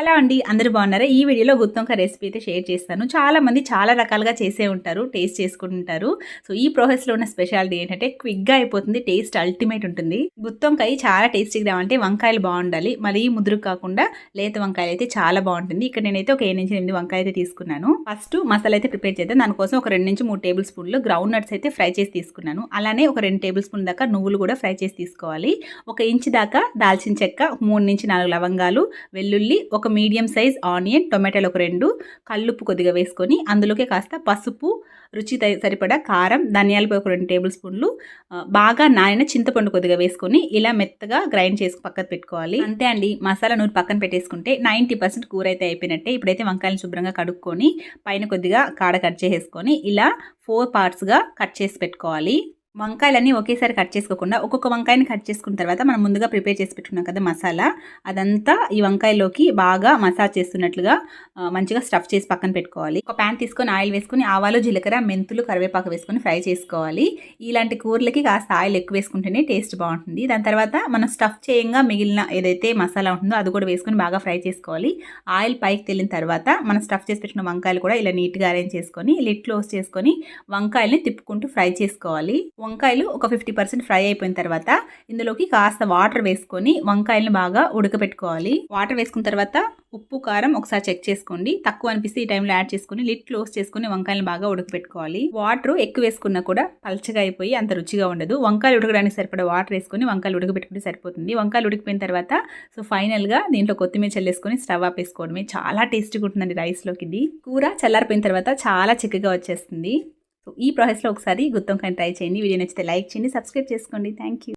Hello అండి అందరూ బాగున్నారా? ఈ వీడియోలో గుత్తొంకాయ రెసిపీ అయితే షేర్ చేస్తాను. చాలా మంది చాలా రకాలుగా చేసే ఉంటారు టేస్ట్ చేసుకుంటుంటారు సో ఈ ప్రాసెస్లో ఉన్న స్పెషాలిటీ ఏంటంటే క్విక్గా అయిపోతుంది టేస్ట్ అల్టిమేట్ ఉంటుంది. గుత్తొంకాయ చాలా టేస్టీగా అంటే వంకాయలు బాగుండాలి. మరీ ముదురు కాకుండా లేత వంకాయలు అయితే చాలా బాగుంటుంది. ఇక్కడ నేనైతే ఒక ఏడు నుంచి ఎనిమిది వంకాయ అయితే తీసుకున్నాను. ఫస్ట్ మసాలా అయితే ప్రిపేర్ చేద్దాం. దానికోసం ఒక రెండు నుంచి మూడు టేబుల్ స్పూన్లు గ్రౌండ్ నట్స్ అయితే ఫ్రై చేసి తీసుకున్నాను. అలానే ఒక రెండు టేబుల్ స్పూన్ దాకా నువ్వులు కూడా ఫ్రై చేసి తీసుకోవాలి. ఒక ఇంచు దాకా దాల్చిన చెక్క మూడు నుంచి నాలుగు లవంగాలు వెల్లుల్లి ఒక మీడియం సైజ్ ఆనియన్ టొమాటోలు ఒక రెండు కల్లుప్పు కొద్దిగా వేసుకొని అందులోకి కాస్త పసుపు రుచి సరిపడా కారం ధనియాల పొడి ఒక రెండు టేబుల్ స్పూన్లు బాగా నానిన చింతపండు కొద్దిగా వేసుకొని ఇలా మెత్తగా గ్రైండ్ చేసి పక్కన పెట్టుకోవాలి. అంతే అండి మసాలా నూనె పక్కన పెట్టేసుకుంటే నైంటీ పర్సెంట్ కూర అయితే అయిపోయినట్టే. ఇప్పుడైతే వంకాయలు శుభ్రంగా కడుక్కొని పైన కొద్దిగా కాడ కట్ చేసేసుకొని ఇలా ఫోర్ పార్ట్స్గా కట్ చేసి పెట్టుకోవాలి. వంకాయలన్నీ ఒకేసారి కట్ చేసుకోకుండా ఒక్కొక్క వంకాయని కట్ చేసుకున్న తర్వాత మనం ముందుగా ప్రిపేర్ చేసి పెట్టుకున్నాం కదా మసాలా. అదంతా ఈ వంకాయలోకి బాగా మసాజ్ చేస్తున్నట్లుగా మంచిగా స్టఫ్ చేసి పక్కన పెట్టుకోవాలి. ఒక ప్యాన్ తీసుకొని ఆయిల్ వేసుకొని ఆవాలు జీలకర్ర మెంతులు కరివేపాకు వేసుకొని ఫ్రై చేసుకోవాలి. ఇలాంటి కూరలకి కాస్త ఆయిల్ ఎక్కువ వేసుకుంటేనే టేస్ట్ బాగుంటుంది. దాని తర్వాత మనం స్టఫ్ చేయంగా మిగిలిన ఏదైతే మసాలా ఉంటుందో అది కూడా వేసుకొని బాగా ఫ్రై చేసుకోవాలి. ఆయిల్ పైకి తెల్లిన తర్వాత మనం స్టఫ్ చేసి పెట్టిన వంకాయలు కూడా ఇలా నీట్గా అరేంజ్ చేసుకొని లిట్ క్లోజ్ చేసుకొని వంకాయల్ని తిప్పుకుంటూ ఫ్రై చేసుకోవాలి. వంకాయలు ఒక ఫిఫ్టీ పర్సెంట్ ఫ్రై అయిపోయిన తర్వాత ఇందులోకి కాస్త వాటర్ వేసుకొని వంకాయలను బాగా ఉడకపెట్టుకోవాలి. వాటర్ వేసుకున్న తర్వాత ఉప్పు కారం ఒకసారి చెక్ చేసుకోండి. తక్కువ అనిపిస్తే ఈ టైంలో యాడ్ చేసుకొని లిట్ క్లోజ్ చేసుకుని వంకాయలను బాగా ఉడకబెట్టుకోవాలి వాటర్ ఎక్కువ వేసుకున్నా కూడా పల్చగా అయిపోయి అంత రుచిగా ఉండదు. వంకాయలు ఉడకడానికి సరిపడా వాటర్ వేసుకొని వంకాయలు ఉడకబెట్టుకుంటే సరిపోతుంది. వంకాయలు ఉడికిపోయిన తర్వాత సో ఫైనల్గా దీంట్లో కొత్తిమీర చల్లేసుకొని స్టవ్ ఆపేసుకోవడమే చాలా టేస్టీగా ఉంటుందండి రైస్లోకి ఇది. కూర చల్లారిపోయిన తర్వాత చాలా చిక్కగా వచ్చేస్తుంది. సో ఈ ప్రాసెస్లో ఒకసారి గుత్తొంకాయని ట్రై చేయండి. వీడియో నచ్చితే లైక్ చేయండి సబ్స్క్రైబ్ చేసుకోండి. Thank you